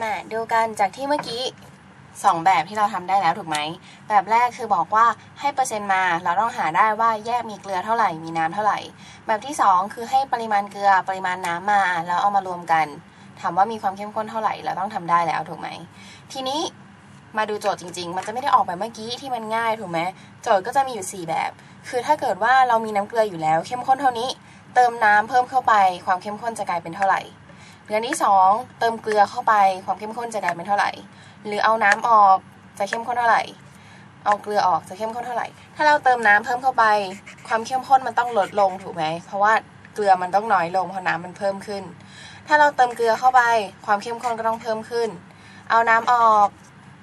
มาดูกันจากที่เมื่อกี้สองแบบที่เราทำได้แล้วถูกไหม แบบแรกคือบอกว่าให้เปอร์เซ็นต์มา เราต้องหาได้ว่าแยกมีเกลือเท่าไหร่มีน้ำเท่าไหร่ แบบที่สองคือให้ปริมาณเกลือปริมาณน้ำมา แล้วเอามารวมกันถามว่ามีความเข้มข้นเท่าไหร่เราต้องทำได้แล้วถูกไหม ทีนี้มาดูโจทย์จริง ๆ มันจะไม่ได้ออกแบบเมื่อกี้ที่มันง่ายถูกไหมโจทย์ก็จะมีอยู่ 4 แบบ คือถ้าเกิดว่าเรามีน้ำเกลืออยู่แล้ว เข้มข้นเท่านี้ เติมน้ำเพิ่มเข้าไป ความเข้มข้นจะกลายเป็นเท่าไหร่ หรืออันที่สองเติมเกลือเข้าไปความเข้มข้นจะกลายเป็นเท่าไหร่ หรือเอาน้ำออกจะเข้มข้นเท่าไหร่ เอาเกลือออกจะเข้มข้นเท่าไหร่ ถ้าเราเติมน้ำเพิ่มเข้าไป ความเข้มข้นมันต้องลดลงถูกไหมเพราะว่าเกลือมันต้องน้อยลงเพราะน้ำมันเพิ่มขึ้น ถ้าเราเติมเกลือเข้าไป ความเข้มข้นก็ต้องเพิ่มขึ้น เอาน้ำออก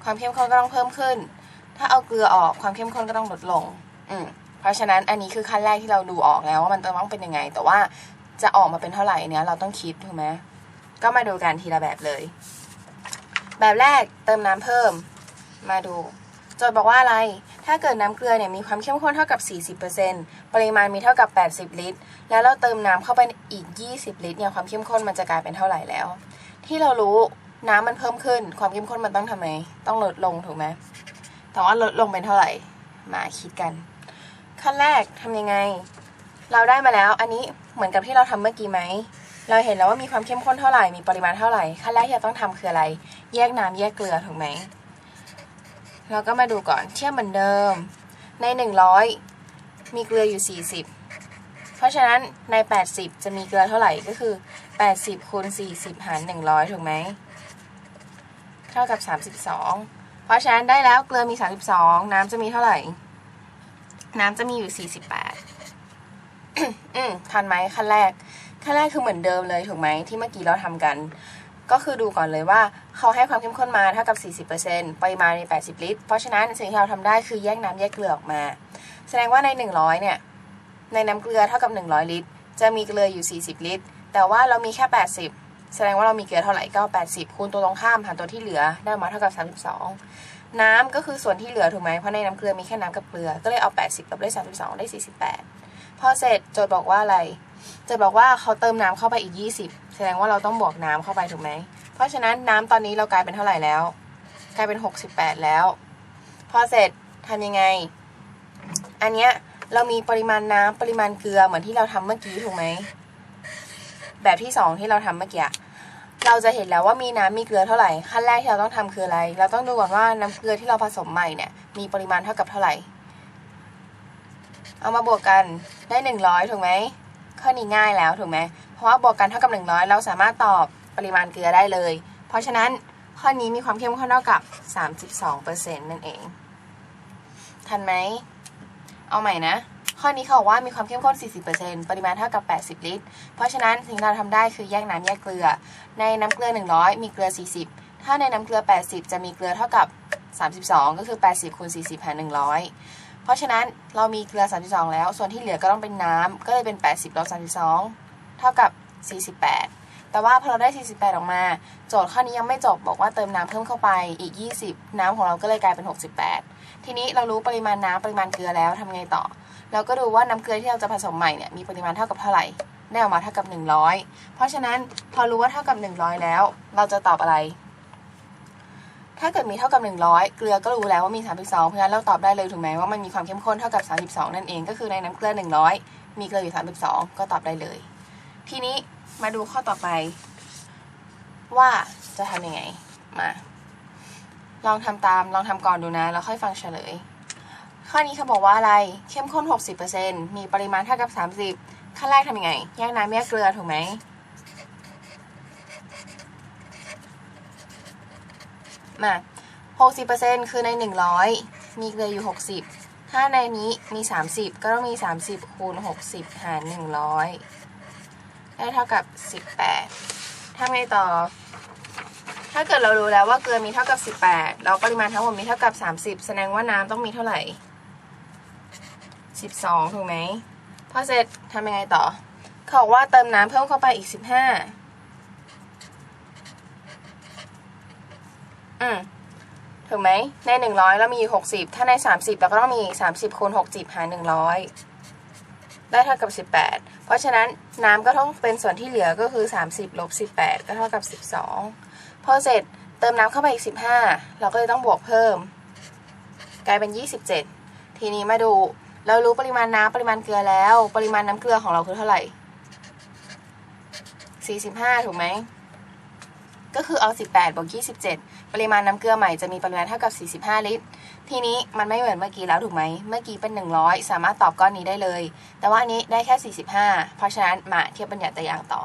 ความเข้มข้นก็ต้องเพิ่มขึ้น ถ้าเอาเกลือออกความเข้มข้นก็ต้องลดลง อืมเพราะฉะนั้นอันนี้คือขั้นแรกที่เราดูออกแล้วว่ามันต้องเป็นยังไง แต่ว่าจะออกมาเป็นเท่าไหร่เนี้ยเราต้องคิดถูกไหม ก็มาดูกันทีละแบบเลย แบบแรกเติมน้ำเพิ่ม มาดูโจทย์บอกว่าอะไร ถ้าเกิดน้ำเกลือเนี่ยมีความเข้มข้นเท่ากับ 40%ปริมาณมีเท่ากับ 80 ลิตร แล้วเราเติมน้ำเข้าไปอีก 20 ลิตรเนี่ยความเข้มข้นมันจะกลายเป็นเท่าไหร่แล้ว ที่เรารู้น้ำมันเพิ่มขึ้น ความเข้มข้นมันต้องทำไม ต้องลดลงถูกไหมแต่ว่าลดลงเป็นเท่าไหร่ มาคิดกัน ขั้นแรกทำยังไง เราได้มาแล้ว อันนี้เหมือนกับที่เราทำเมื่อกี้ไหม เราเห็นแล้วว่ามีความเข้มข้นเท่าไหร่ มีปริมาณเท่าไหร่ ขั้นแรกที่เราต้องทำคืออะไร แยกน้ำแยกเกลือถูกไหม เราก็มาดูก่อน เทียบเหมือนเดิม ใน 100 มีเกลืออยู่ 40 เพราะฉะนั้นใน 80 จะมีเกลือเท่าไหร่ ก็คือ 80คูณ40 หาร 100 ถูกไหม เท่ากับ 32 เพราะฉะนั้นได้แล้วเกลือมี 32 น้ำจะมีเท่าไหร่ น้ำจะมีอยู่ 48 อืมทันไหมขั้นแรก ขั้นแรกคือเหมือนเดิมเลยถูกไหมที่เมื่อกี้เราทำกัน ก็คือดูก่อนเลยว่าเขาให้ความเข้มข้นมาเท่ากับ 40%ปริมาณใน 80 ลิตร เพราะฉะนั้นสิ่งที่เราทำได้คือแยกน้ำแยกเกลือออกมา แสดงว่าใน 100 เนี่ย ในน้ำเกลือเท่ากับ 100 ลิตร จะมีเกลืออยู่ 40 ลิตร แต่ว่าเรามีแค่ 80 แสดงว่าเรามีเกลือเท่าไหร่ก็80 คูณตัวตรงข้ามหารตัวที่เหลือได้มาเท่ากับ 32น้ำก็คือส่วนที่เหลือถูกไหมเพราะในน้ำเกลือมีแค่น้ำกับเกลือ ก็เลยเอา 80ลบด้วย32 ได้ 48 พอเสร็จโจทย์บอกว่าอะไร จทย์บอกว่าเขาเติมน้ำเข้าไปอีก 20 แสดงว่าเราต้องบวกน้ำเข้าไปถูกไหม เพราะฉะนั้นน้ำตอนนี้เรากลายเป็นเท่าไหร่แล้ว กลายเป็น 68 แล้ว พอเสร็จทำยังไง อันเนี้ยเรามีปริมาณน้ำปริมาณเกลือเหมือนที่เราทำเมื่อกี้ถูกไหม แบบที่สองที่เราทำเมื่อกี้เราจะเห็นแล้วว่ามีน้ำมีเกลือเท่าไหร่ขั้นแรกที่เราต้องทำคืออะไร เราต้องดูก่อนว่าน้ำเกลือที่เราผสมใหม่เนี่ยมีปริมาณเท่ากับเท่าไหร่ เอามาบวกกันได้หนึ่งร้อยถูกไหม ข้อนี้ง่ายแล้วถูกไหมเพราะว่าบวกกันเท่ากับหนึ่งร้อยเราสามารถตอบปริมาณเกลือได้เลย เพราะฉะนั้นข้อนี้มีความเข้มข้นเท่ากับ 32%นั่นเอง ทันไหม เอาใหม่นะ ข้อนี้เขาบอกว่ามีความเข้มข้น 40%ปริมาณเท่ากับ 80 ลิตร เพราะฉะนั้นสิ่งที่เราทำได้คือแยกน้ำแยกเกลือ ในน้ำเกลือ 100 มีเกลือ 40 ถ้าในน้ำเกลือ 80 จะมีเกลือเท่ากับ 32 ก็คือ 80คูณ40หาร100 ราะฉะนั้นเรามีเกลือ 32 แล้ว ส่วนที่เหลือก็ต้องเป็นน้ำก็เลยเป็น 80ลบ32 เท่ากับ 48 แต่ว่าพอเราได้ 48 ออกมา โจทย์ข้อนี้ยังไม่จบบอกว่าเติมน้ำเพิ่มเข้าไปอีก 20 น้ำของเราก็เลยกลายเป็น 68 ทีนี้เรารู้ปริมาณน้ำปริมาณเกลือแล้วทำไงต่อ เราก็ดูว่าน้ำเกลือที่เราจะผสมใหม่เนี่ยมีปริมาณเท่ากับเท่าไหร่ได้ออกมาเท่ากับ 100 เพราะฉะนั้นพอรู้ว่าเท่ากับ 100 แล้ว เราจะตอบอะไร ถ้าเกิดมีเท่ากับ 100 เกลือก็รู้แล้วว่ามี 32 เพราะฉะนั้นเราตอบได้เลยถูกไหมว่ามันมีความเข้มข้นเท่ากับ 32 นั่นเองก็คือในน้ำเกลือ 100 มีเกลืออยู่ 32 ก็ตอบได้เลย ทีนี้มาดูข้อต่อไป ว่าจะทำยังไงมา ลองทำตามลองทำก่อนดูนะ แล้วค่อยฟังเฉลย ข้อนี้เขาบอกว่าอะไรเข้มข้น 60%มีปริมาณเท่ากับ 30 ขั้นแรกทำยังไง แยกน้ำแยกเกลือถูกไหม มา60%คือใน 100 มีเกลืออยู่ 60 ถ้าในนี้มี 30 ก็ต้องมี 30 คูณ 60 หาร 100 ได้เท่ากับ 18ทำไงต่อ ถ้าเกิดเรารู้แล้วว่าเกลือมีเท่ากับ 18 แล้วปริมาณทั้งหมดมีเท่ากับ 30 แสดงว่าน้ำต้องมีเท่าไหร่ 12 ถูกไหม พอเสร็จทำยังไงต่อ เขาบอกว่าเติมน้ำเพิ่มเข้าไปอีก 15 อืมถูกไหมใน100แล้วมี60ถ้าใน30เราก็ต้องมี30คูณ60หาร100ได้เท่ากับ18เพราะฉะนั้นน้ำก็ต้องเป็นส่วนที่เหลือก็คือ30ลบ18ก็เท่ากับ12พอเสร็จเติมน้ำเข้าไปอีก15เราก็เลยต้องบวกเพิ่ม กลายเป็น27ทีนี้มาดูเรารู้ปริมาณน้ำปริมาณเกลือแล้ว ปริมาณน้ำเกลือของเราคือเท่าไหร่45 ถูกไหม ก็คือเอา 18บวก27 ปริมาณน้ำเกลือใหม่จะมีปริมาณเท่ากับ 45 ลิตร ทีนี้มันไม่เหมือนเมื่อกี้แล้วถูกไหม เมื่อกี้เป็น 100 สามารถตอบก้อนนี้ได้เลย แต่ว่าอันนี้ได้แค่ 45 เพราะฉะนั้นมาเทียบบัญญัติตัวอย่างต่อ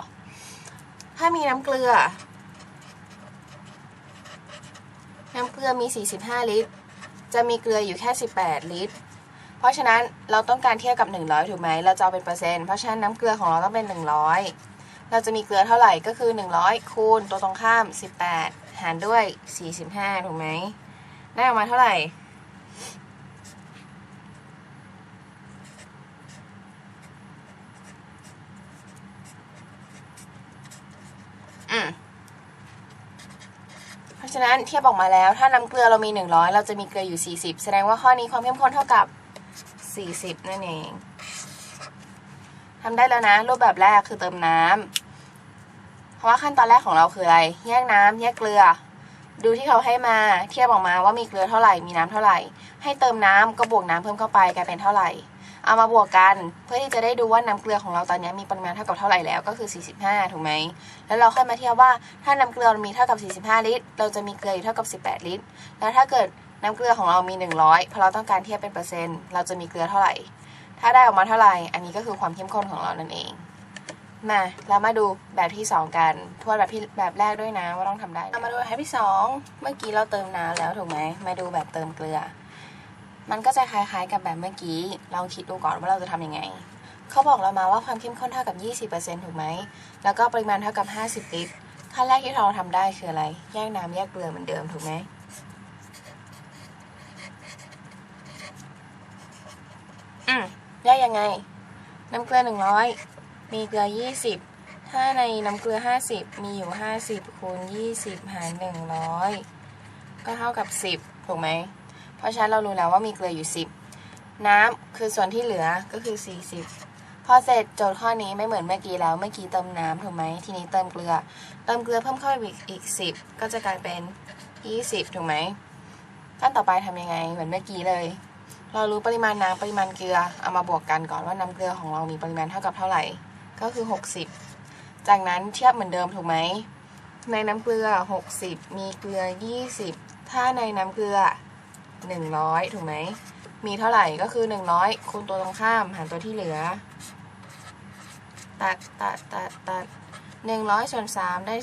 ถ้ามีน้ำเกลือ น้ำเกลือมี 45 ลิตร จะมีเกลืออยู่แค่ 18 ลิตร เพราะฉะนั้นเราต้องการเทียบกับ 100 ถูกไหม เราจะเอาเป็นเปอร์เซ็นต์ เพราะฉะนั้นน้ำเกลือของเราต้องเป็น 100 เราจะมีเกลือเท่าไหร่ก็คือ 100 คูณตัวตรงข้าม 18 หารด้วย 45 ถูกไหม ได้ออกมาเท่าไหร่ อืมเพราะฉะนั้นเทียบออกมาแล้ว ถ้าน้ำเกลือเรามี 100 เราจะมีเกลืออยู่ 40 แสดงว่าข้อนี้ความเข้มข้นเท่ากับ 40 นั่นเองทำได้แล้วนะ รูปแบบแรกคือเติมน้ำ ว่าขั้นตอนแรกของเราคืออะไร แยกน้ำแยกเกลือ ดูที่เขาให้มาเทียบออกมาว่ามีเกลือเท่าไหร่ มีน้ำเท่าไหร่ ให้เติมน้ำก็บวกน้ำเพิ่มเข้าไปกลายเป็นเท่าไหร่ เอามาบวกกันเพื่อที่จะได้ดูว่าน้ำเกลือของเราตอนนี้มีปริมาณเท่ากับเท่าไหร่แล้วก็คือ 45 ถูกไหม แล้วเราค่อยมาเทียบว่าถ้าน้ำเกลือมีเท่ากับ 45 ลิตร เราจะมีเกลืออยู่เท่ากับ 18 ลิตร แล้วถ้าเกิดน้ำเกลือของเรามี 100เพราะเราต้องการเทียบเป็นเปอร์เซ็นต์ เราจะมีเกลือเท่าไหร่ ถ้าได้ออกมาเท่าไหร่ อันนี้ก็คือความเข้มข้นของเรานั่นเอง มาเรามาดูแบบที่ 2 กันทวนแบบที่แบบแรกด้วยนะว่าต้องทำได้เอามาดูแบบที่ 2 เมื่อกี้เราเติมน้ำแล้วถูกไหมมาดูแบบเติมเกลือ มันก็จะคล้ายๆกับแบบเมื่อกี้ลองคิดดูก่อนว่าเราจะทำยังไงเขาบอกเรามาว่าความเข้มข้นเท่ากับ 20%ถูกไหมแล้วก็ปริมาณเท่ากับ 50 ลิตรขั้นแรกที่เราทำได้คืออะไร แยกน้ำแยกเกลือเหมือนเดิมถูกไหมอืมแยกยังไง น้ำเกลือ100 มีเกลือ 20 ถ้าในน้ำเกลือ 50 มีอยู่ 50คูณ20 หาร 100 ก็เท่ากับ 10 ถูกไหม เพราะฉะนั้นเรารู้แล้วว่ามีเกลืออยู่ 10 น้ำคือส่วนที่เหลือก็คือ 40 พอเสร็จโจทย์ข้อนี้ไม่เหมือนเมื่อกี้แล้ว เมื่อกี้เติมน้ำถูกไหม ทีนี้เติมเกลือ เติมเกลือเพิ่มเข้าไปอีกอีก10 ก็จะกลายเป็น 20 ถูกไหมขั้นต่อไปทำยังไงเหมือนเมื่อกี้เลยเรารู้ปริมาณน้ำปริมาณเกลือ เอามาบวกกันก่อนว่าน้ำเกลือของเรามีปริมาณเท่ากับเท่าไหร่ ก็คือ 60 จากนั้นเทียบเหมือนเดิมถูกไหม ในน้ำเกลือ 60 มีเกลือ 20 ถ้าในน้ำเกลือ 100 ถูกไหม มีเท่าไหร่ก็คือ 100 คูณตัวตรงข้ามหารตัวที่เหลือ ตัดตัดตัดตัด100ส่วน3ได้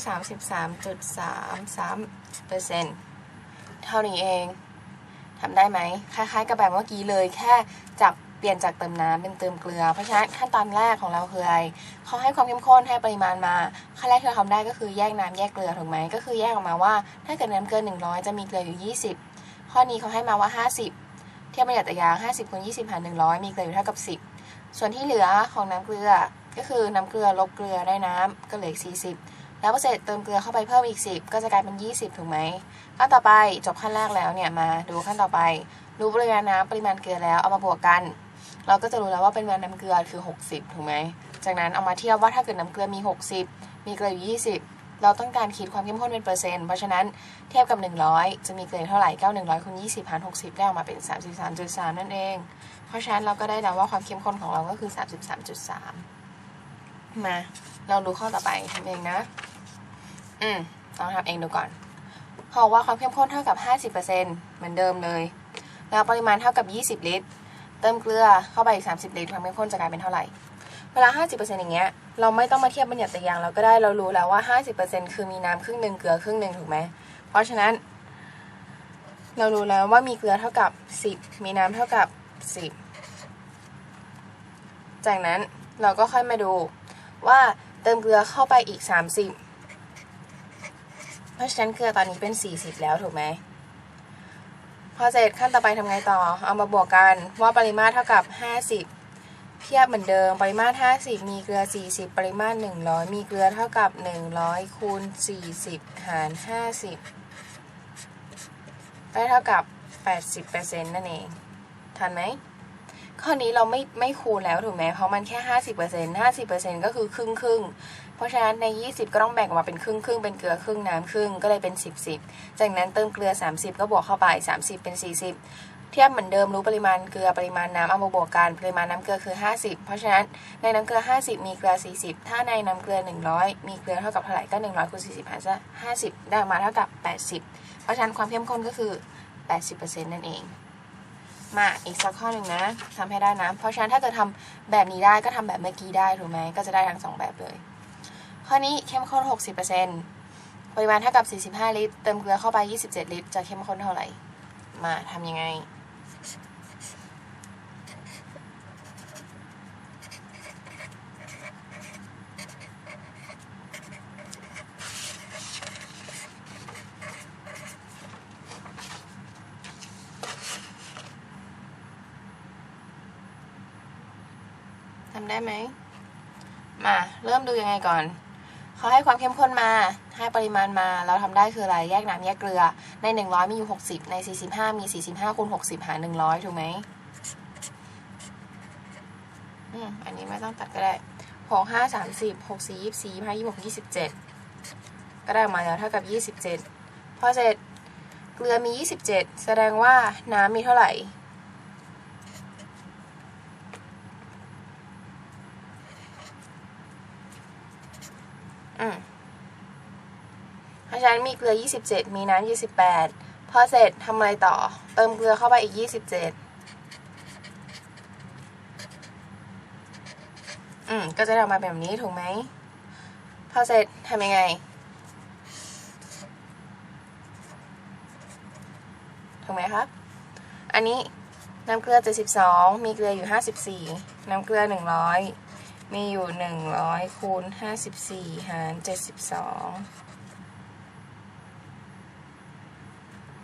33.33เปอร์เซ็นต์เท่านี้เองทำได้ไหมคล้ายๆกับแบบเมื่อกี้เลยแค่ เปลี่ยนจากเติมน้ำเป็นเติมเกลือ เพราะฉะนั้นขั้นตอนแรกของเราคืออะไรเขาให้ความเข้มข้นให้ปริมาณมา ขั้นแรกที่เราทำได้ก็คือแยกน้ำแยกเกลือถูกไหมก็คือแยกออกมาว่า ถ้าเกิดน้ำเกิน100 จะมีเกลืออยู่ 20 ข้อนี้เขาให้มาว่า 50 เทียบประหยัดยา50คูณ20หาร100 มีเกลืออยู่เท่ากับ 10 ส่วนที่เหลือของน้ำเกลือ ก็คือน้ำเกลือลบเกลือได้น้ำก็เหลืออีก40 แล้วพอเสร็จเติมเกลือเข้าไปเพิ่มอีก 10 ก็จะกลายเป็น 20 ถูกไหมขั้นต่อไปจบขั้นแรกแล้วเนี่ยมาดูขั้นต่อไป รู้ปริมาณน้ำปริมาณเกลือแล้วเอามาบวกกัน เราก็จะรู้แล้วว่าเป็นปริมาณน้ำเกลือคือ 60 ถูกไหม จากนั้นเอามาเทียบว่าถ้าเกิดน้ำเกลือมี 60 มีเกลืออยู่ 20 เราต้องการคิดความเข้มข้นเป็นเปอร์เซ็นต์ เพราะฉะนั้นเทียบกับ 100 จะมีเกลือเท่าไหร่9 100คูณ20หาร60 ได้ออกมาเป็น 33.3 นั่นเอง เพราะฉะนั้นเราก็ได้แล้วว่าความเข้มข้นของเราก็คือ 33.3 มาลองดูข้อต่อไปทำเองนะ อืมลองทำเองดูก่อนขาบอกว่าความเข้มข้นเท่ากับ 50%เหมือนเดิมเลย แล้วปริมาณเท่ากับ 20 ลิตร เติมเกลือเข้าไปอีก 30ลิตรความเข้มข้นจะกลายเป็นเท่าไหร่ เวลา 50%อย่างเงี้ย เราไม่ต้องมาเทียบบัญญัติแต่อย่างเราก็ได้เรารู้แล้วว่า 50%คือมีน้ำครึ่งหนึ่งเกลือครึ่งหนึ่งถูกไหม เพราะฉะนั้น เรารู้แล้วว่ามีเกลือเท่ากับ 10 มีน้ำเท่ากับ 10 จากนั้นเราก็ค่อยมาดูว่าเติมเกลือเข้าไปอีก 30 เพราะฉะนั้นเกลือตอนนี้เป็น 40 แล้วถูกไหม พอเสร็จขั้นต่อไปทำไงต่อ เอามาบวกกันว่าปริมาตรเท่ากับ 50 เทียบเหมือนเดิม ปริมาตร 50 มีเกลือ 40 ปริมาตร 100 มีเกลือเท่ากับ 100คูณ40 หาร 50 ได้เท่ากับ 80%นั่นเอง ทันไหมข้อนี้เราไม่ไม่คูณแล้วถูกไหมเพราะมันแค่ 50% 50%ก็คือครึ่งครึ่ง ราะฉะนั้นใน 20 ก็ต้องแบ่งออกมาเป็นครึ่งครึ่งเป็นเกลือครึ่งน้ำครึ่งก็เลยเป็น 10 10 จากนั้นเติมเกลือ 30 ก็บวกเข้าไป 30 เป็น 40 เทียบเหมือนเดิมรู้ปริมาณเกลือปริมาณน้ำเอามาบวกกันปริมาณน้ำเกลือคือ 50 เพราะฉะนั้นในน้ำเกลือ 50 มีเกลือ 40 ถ้าในน้ำเกลือ 100 มีเกลือเท่ากับเท่าไหร่ก็ 100คูณ40หารซะ50 ได้ออกมาเท่ากับ 80 เพราะฉะนั้นความเข้มข้นก็คือ 80%นั่นเองมาอีกสักข้อหนึ่งนะทำให้ได้นะ เพราะฉะนั้นถ้าเกิดทำแบบนี้ได้ก็ทำแบบเมื่อกี้ได้ถูกไหมก็จะได้ทั้งสองแบบเลย ข้อนี้เข้มข้น 60%ปริมาณเท่ากับ 45 ลิตร เติมเกลือเข้าไป 27 ลิตร จะเข้มข้นเท่าไหร่ มาทำยังไง ทำได้ไหม มาเริ่มดูยังไงก่อน เขาให้ความเข้มข้นมา ให้ปริมาณมา เราทำได้คืออะไร แยกน้ำแยกเกลือ ใน 100 มีอยู่ 60 ใน 45 มี 45คูณ60 หาร 100 ถูกไหมอืม อันนี้ไม่ต้องตัดก็ได้ 6 5 30 6 4 24 25 26 27 ก็ได้ออกมาแล้วเท่ากับ 27 พอเสร็จเกลือมี 27 แสดงว่าน้ำมีเท่าไหร่ อืมเพราะฉะนั้นมีเกลือ 27 มีน้ำ28 พอเสร็จทำอะไรต่อ เติมเกลือเข้าไปอีก 27 อืม ก็จะได้ออกมาแบบนี้ถูกไหม พอเสร็จทำยังไง ถูกไหมครับ อันนี้น้ำเกลือ 72 มีเกลืออยู่ 54 น้ำเกลือ 100 มีอยู่ 100คูณ54 หาร 72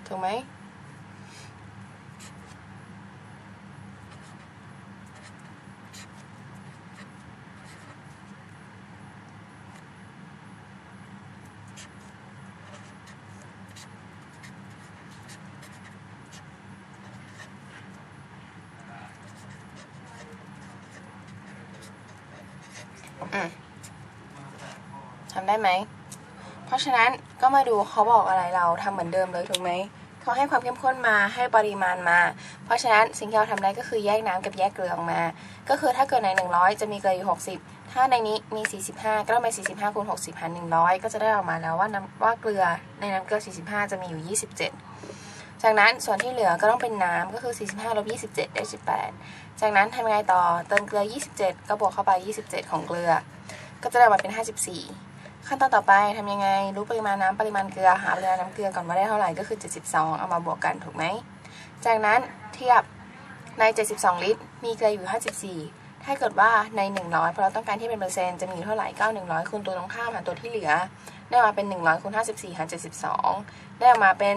ถูกไหมอืมทำได้ไหม เพราะฉะนั้นก็มาดูเขาบอกอะไรเราทำเหมือนเดิมเลยถูกไหม เขาให้ความเข้มข้นมาให้ปริมาณมา เพราะฉะนั้นสิ่งที่เราทำได้ก็คือแยกน้ำกับแยกเกลือออกมา ก็คือถ้าเกิดใน 100 จะมีเกลืออยู่ 60 ถ้าในนี้มี 45 ก็ต้องเป็น45คูณ60หาร100 ก็จะได้ออกมาแล้วว่าน้ำว่าเกลือในน้ำเกลือ 45 จะมีอยู่ 27 จากนั้นส่วนที่เหลือก็ต้องเป็นน้ำก็คือ 45ลบ27 ได้ 18 จากนั้นทำยังไงต่อเติมเกลือ 27 ก็บวกเข้าไป 27 ของเกลือ ก็จะได้ออกมาเป็น 54 ขั้นตอนต่อไปทำยังไง รู้ปริมาณน้ำปริมาณเกลือหาปริมาณน้ำเกลือก่อนว่าได้เท่าไหร่ก็คือ 72 เอามาบวกกันถูกไหม จากนั้นเทียบใน 72 ลิตร มีเกลืออยู่ 54 ถ้าเกิดว่าใน 100 เพราะเราต้องการที่เป็นเปอร์เซ็นต์จะมีอยู่เท่าไหร่ก็100คูณตัวตรงข้ามหารตัวที่เหลือ ได้มาเป็น 100คูณ54หาร72 ได้ออกมาเป็น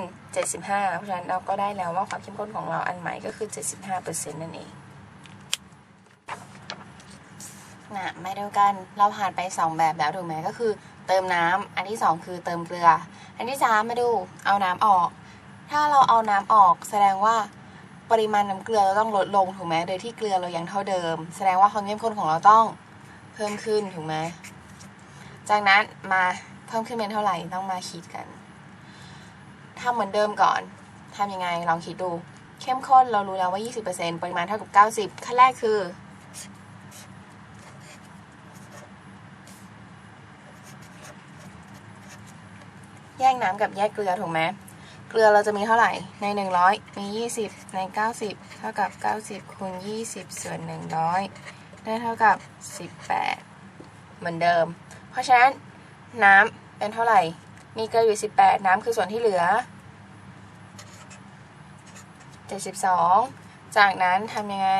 75 เพราะฉะนั้นเราก็ได้แล้วว่าความเข้มข้นของเราอันใหม่ก็คือ 75%นั่นเองนะมาดูกันเราผ่านไป 2 แบบแล้วถูกไหมก็คือ เติมน้ำอันที่ 2 คือเติมเกลือ อันที่3มาดูเอาน้ำออก ถ้าเราเอาน้ำออก แสดงว่าปริมาณน้ำเกลือเราต้องลดลงถูกไหมโดยที่เกลือเรายังเท่าเดิม แสดงว่าความเข้มข้นของเราต้องเพิ่มขึ้นถูกไหมจากนั้นมาเพิ่มขึ้นเป็นเท่าไหร่ต้องมาคิดกันทำเหมือนเดิมก่อนทำยังไงลองคิดดู เข้มข้นเรารู้แล้วว่า 20%ปริมาณเท่ากับ 90 ขั้นแรกคือ แยกน้ำกับแยกเกลือถูกไหมเกลือเราจะมีเท่าไหร่ใน 100 มี 20 ใน 90 เท่ากับ 90คูณ20 ส่วน 100 ได้เท่ากับ 18 เหมือนเดิม เพราะฉะนั้นน้ำเป็นเท่าไหร่ มีเกลืออยู่ 18 น้ำคือส่วนที่เหลือ 72 จากนั้นทำยังไง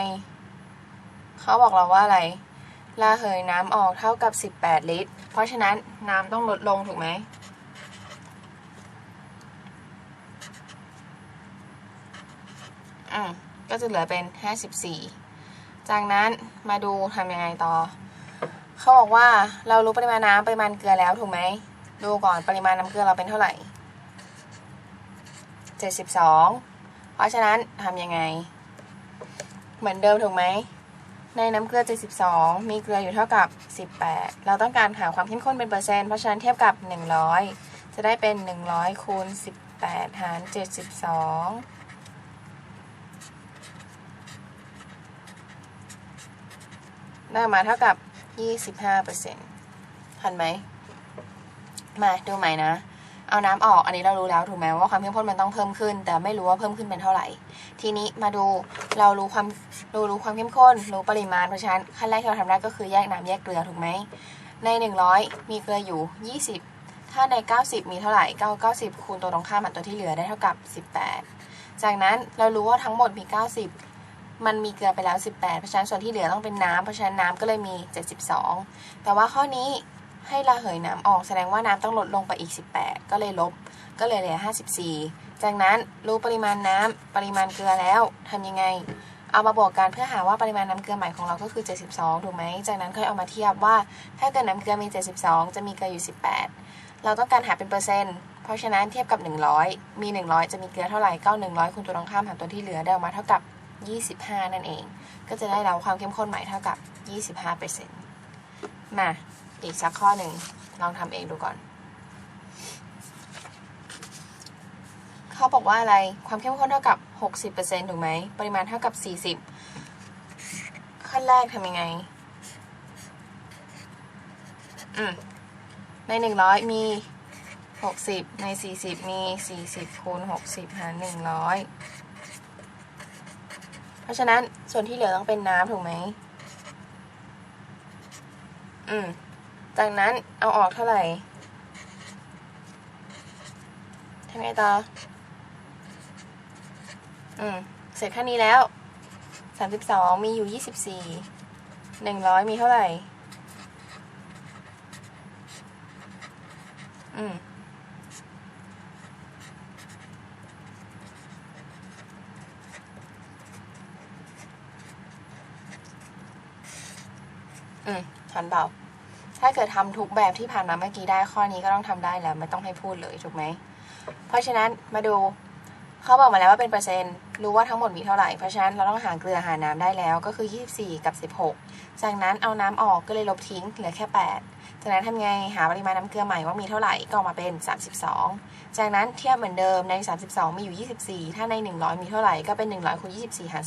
เขาบอกเราว่าอะไรระเหยน้ำออกเท่ากับ 18 ลิตร เพราะฉะนั้นน้ำต้องลดลงถูกไหม อืมก็จะเหลือเป็น54จากนั้นมาดูทำยังไงต่อ เขาบอกว่าเรารู้ปริมาณน้ำปริมาณเกลือแล้วถูกไหม ดูก่อนปริมาณน้ำเกลือเราเป็นเท่าไหร่72เพราะฉะนั้นทำยังไง เหมือนเดิมถูกไหม ในน้ำเกลือ 72 มีเกลืออยู่เท่ากับ 18 เราต้องการหาความเข้มข้นเป็นเปอร์เซ็นต์ เพราะฉะนั้นเทียบกับ 100 จะได้เป็น 100คูณ18 หาร 72 ได้มาเท่ากับ 25%ทันไหม มาดูใหม่นะ เอาน้ำออกอันนี้เรารู้แล้วถูกไหมว่าความเข้มข้นมันต้องเพิ่มขึ้น แต่ไม่รู้ว่าเพิ่มขึ้นเป็นเท่าไหร่ ทีนี้มาดูเรารู้ความเรารู้ความเข้มข้นรู้ปริมาณเพราะฉะนั้นขั้นแรกที่เราทำได้ก็คือแยกน้ำแยกเกลือถูกไหมใน 100 มีเกลืออยู่ 20 ถ้าใน 90 มีเท่าไหร่ 9 90 คูณตัวตรงข้ามกับตัวที่เหลือได้เท่ากับ 18 จากนั้นเรารู้ว่าทั้งหมดมี 90 มันมีเกลือไปแล้ว 18 เพราะฉะนั้นส่วนที่เหลือต้องเป็นน้ำเพราะฉะนั้นน้ำก็เลยมี 72 แต่ว่าข้อนี้ให้ระเหยน้ำออกแสดงว่าน้ำต้องลดลงไปอีก 18 ก็เลยลบก็เลยเหลือ 54 จากนั้นรู้ปริมาณน้ำปริมาณเกลือแล้วทำยังไง เอามาบวกกันเพื่อหาว่าปริมาณน้ำเกลือใหม่ของเราก็คือ 72 ถูกไหมจากนั้นค่อยเอามาเทียบว่า ถ้าเกิดน้ำเกลือมี 72 จะมีเกลืออยู่ 18 เราต้องการหาเป็นเปอร์เซ็นต์เพราะฉะนั้นเทียบกับ 100 มี 100 จะมีเกลือเท่าไหร่ก็100คูณตัวตรงข้ามหารตัวที่เหลือได้ออกมาเท่ากับ 25 นั่นเอง ก็จะได้เราความเข้มข้นใหม่เท่ากับ 25%มาอีกสักข้อหนึ่งลองทำเองดูก่อน เขาบอกว่าอะไรความเข้มข้นเท่ากับ 60%ถูกไหม ปริมาณเท่ากับ 40 ขั้นแรกทำยังไง อืมใน 100 มี 60 ใน 40 มี 40คูณ60 หาร 100 ราะฉะนั้นส่วนที่เหลือต้องเป็นน้ำถูกไหม อืม จากนั้นเอาออกเท่าไหร่ทำไงต่อ อืม เสร็จขั้นนี้แล้วสามสิบสองมีอยู่ยี่สิบสี่หนึ่งร้อยมีเท่าไหร่ อืม อืม ทันเปล่าถ้าเกิดทำทุกแบบที่ผ่านมาเมื่อกี้ได้ข้อนี้ก็ต้องทำได้แล้วไม่ต้องให้พูดเลยถูกไหม เพราะฉะนั้นมาดูเขาบอกมาแล้วว่าเป็นเปอร์เซ็นต์รู้ว่าทั้งหมดมีเท่าไหร่ เพราะฉะนั้นเราต้องหาเกลือหาน้ำได้แล้วก็คือ 24 กับ 16 จากนั้นเอาน้ำออกก็เลยลบทิ้งเหลือแค่ 8 จากนั้นทำไงหาปริมาณน้ำเกลือใหม่ว่ามีเท่าไหร่ก็ออกมาเป็น 32 จากนั้นเทียบเหมือนเดิมใน 32 มีอยู่ 24 ถ้าใน 100 มีเท่าไหร่ก็เป็น 100คูณ24 หาร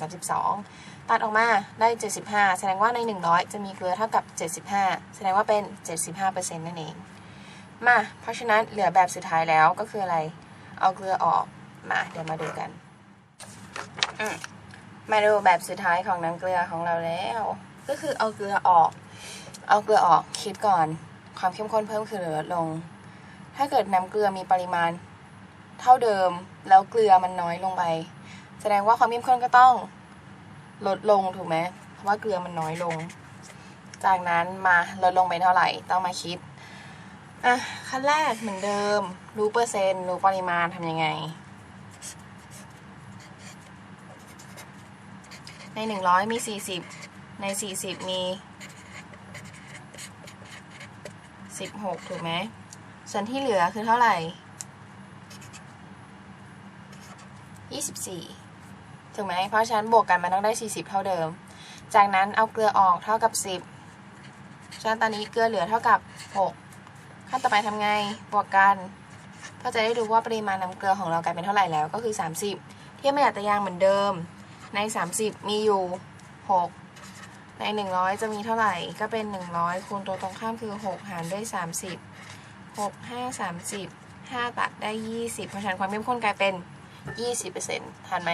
32 ตัดออกมาได้ 75 แสดงว่าใน 100 จะมีเกลือเท่ากับ 75 แสดงว่าเป็น 75%นั่นเอง มา เพราะฉะนั้นเหลือแบบสุดท้ายแล้วก็คืออะไร เอาเกลือออก มาเดี๋ยวมาดูกันมมาดูแบบสุดท้ายของน้ำเกลือของเราแล้ว ก็คือเอาเกลือออก เอาเกลือออกคิดก่อน ความเข้มข้นเพิ่มคือหรือลดลง ถ้าเกิดน้ำเกลือมีปริมาณ เท่าเดิมแล้วเกลือมันน้อยลงไป แสดงว่าความเข้มข้นก็ต้องลดลงถูกไหมเพราะว่าเกลือมันน้อยลง จากนั้นมาลดลงไปเท่าไหร่ต้องมาคิดอะขั้นแรกเหมือนเดิม รู้เปอร์เซ็นต์รู้ปริมาณทำยังไง ในหนึ่งร้อยมีสี่สิบในสี่สิบมี สิบหกถูกไหม ส่วนที่เหลือคือเท่าไหร่ยี่สิบสี่ถูกไหม เพราะฉะนั้นบวกกันมันต้องได้สี่สิบเท่าเดิม จากนั้นเอาเกลือออกเท่ากับสิบฉะนั้นตอนนี้เกลือเหลือเท่ากับหกขั้นต่อไปทำไง บวกกัน ก็จะได้ดูว่าปริมาณน้ำเกลือของเรากลายเป็นเท่าไหร่แล้ว ก็คือ30เทียบไม่อัตยางเหมือนเดิม ใน30มีอยู่6 ใน 100 จะมีเท่าไหร่ก็เป็น 100 คูณตัวตรงข้ามคือ 6 หารด้วย 30 6 5 30 5 ตัดได้ 20 เพราะฉะนั้นความเข้มข้นกลายเป็น 20%ทันไหม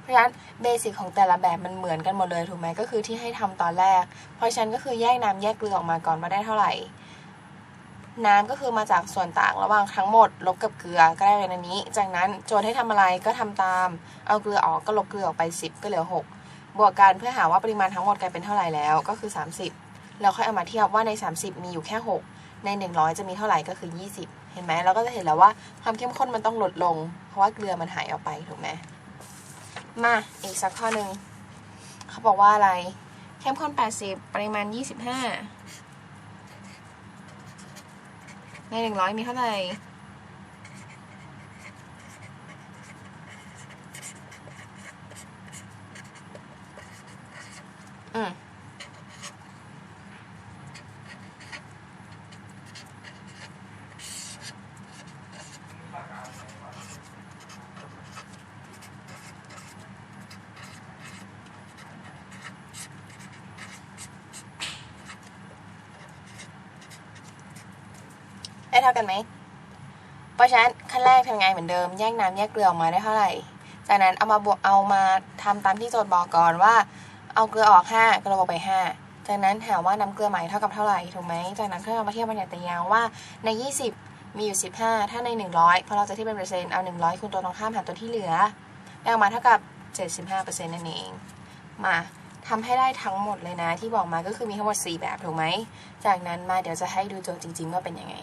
เพราะฉะนั้นเบสิกของแต่ละแบบมันเหมือนกันหมดเลยถูกไหมก็คือที่ให้ทำตอนแรก เพราะฉะนั้นก็คือแยกน้ำแยกเกลือออกมาก่อนว่าได้เท่าไหร่ น้ำก็คือมาจากส่วนต่างระหว่างทั้งหมด ลบกับเกลือก็ได้ในอันนี้ จากนั้นโจทย์ให้ทำอะไรก็ทำตาม เอาเกลือออกก็ลบเกลือออกไป 10 ก็เหลือ 6 บวกกันเพื่อหาว่าปริมาณทั้งหมดกลายเป็นเท่าไหร่แล้วก็คือ 30 แล้วค่อยเอามาเทียบว่าใน 30 มีอยู่แค่ 6 ใน 100 จะมีเท่าไหร่ก็คือ 20 เห็นไหมเราก็จะเห็นแล้วว่าความเข้มข้นมันต้องลดลง เพราะว่าเกลือมันหายออกไปถูกไหมมาอีกสักข้อหนึ่งเขาบอกว่าอะไรเข้มข้น 80 ปริมาณ 25 ในหนึ่งร้อยมีเท่าไหร่ เท่ากันไหม เพราะฉะนั้นขั้นแรกทำไงเหมือนเดิม แยกน้ำแยกเกลือออกมาได้เท่าไหร่ จากนั้นเอามาบวกเอามาทำตามที่โจทย์บอกก่อนว่า เอาเกลือออก5เกลือบวกไป 5 จากนั้นหาว่าน้ำเกลือใหม่เท่ากับเท่าไหร่ถูกไหมจากนั้นก็เอามาเทียบบัญญัติยางว่าใน 20 มีอยู่ 15 ถ้าใน 100พราะเราจะเที่เป็นเปอร์เซ็นต์เอา 100คูณตัวตรงข้ามหารตัวที่เหลือได้ออกมาเท่ากับ 75%นั่นเอง มาทำให้ได้ทั้งหมดเลยนะที่บอกมาก็คือมีทั้งหมด 4 แบบถูกไหม จากนั้นมาเดี๋ยวจะให้ดูโจทย์จริงๆว่าเป็นยังไง